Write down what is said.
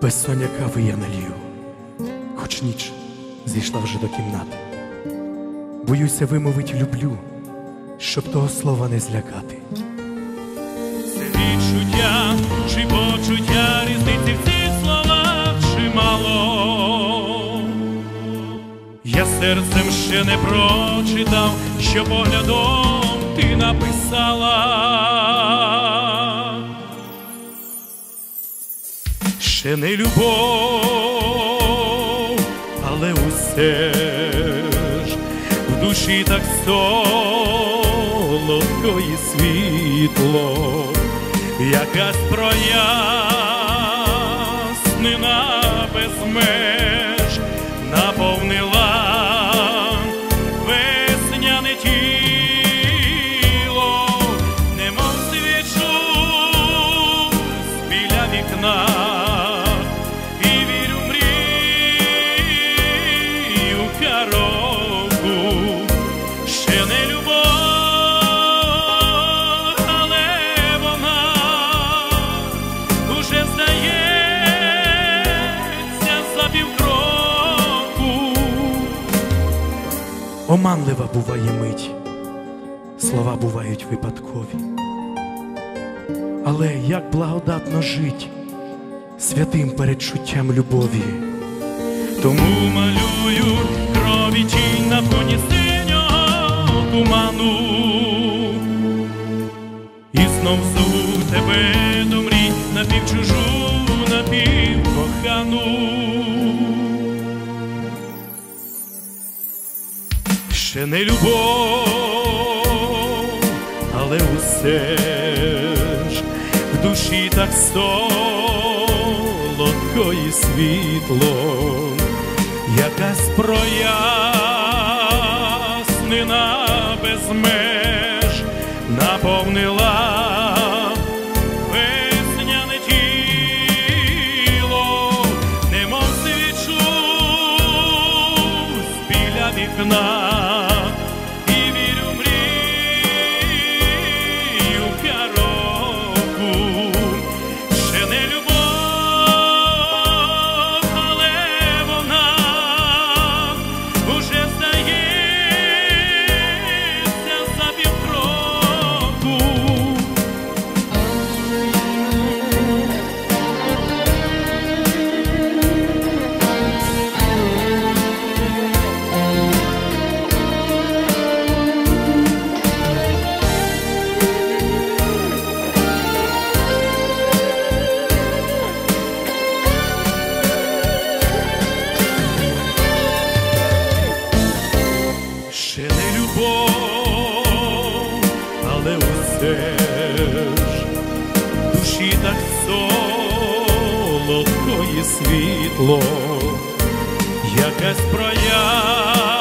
після кави я налью, хоч ніч зійшла вже до кімнати. Боюся вимовить люблю, щоб того слова не злякати. Це відчуття чи почуття різниці в цих словах чимало. Я серцем ще не прочитав, що поглядом ти написала. Ще не любов, але усе ж в душі так солодко і світло, якась прояснена без меж наповнила весняне тіло, Оманлива буває мить, слова бувають випадкові. Але як благодатно жить святим передчуттям любові. Тому малюю крові тінь на фоні синього туману. І знов зову тебе до мрій напівчужу, напівкохану. Ще не любов, але усе ж в душі так солодко і світло, якась прояснена без меж наповнила вікна. Душі так солодко і світло, якась прояснена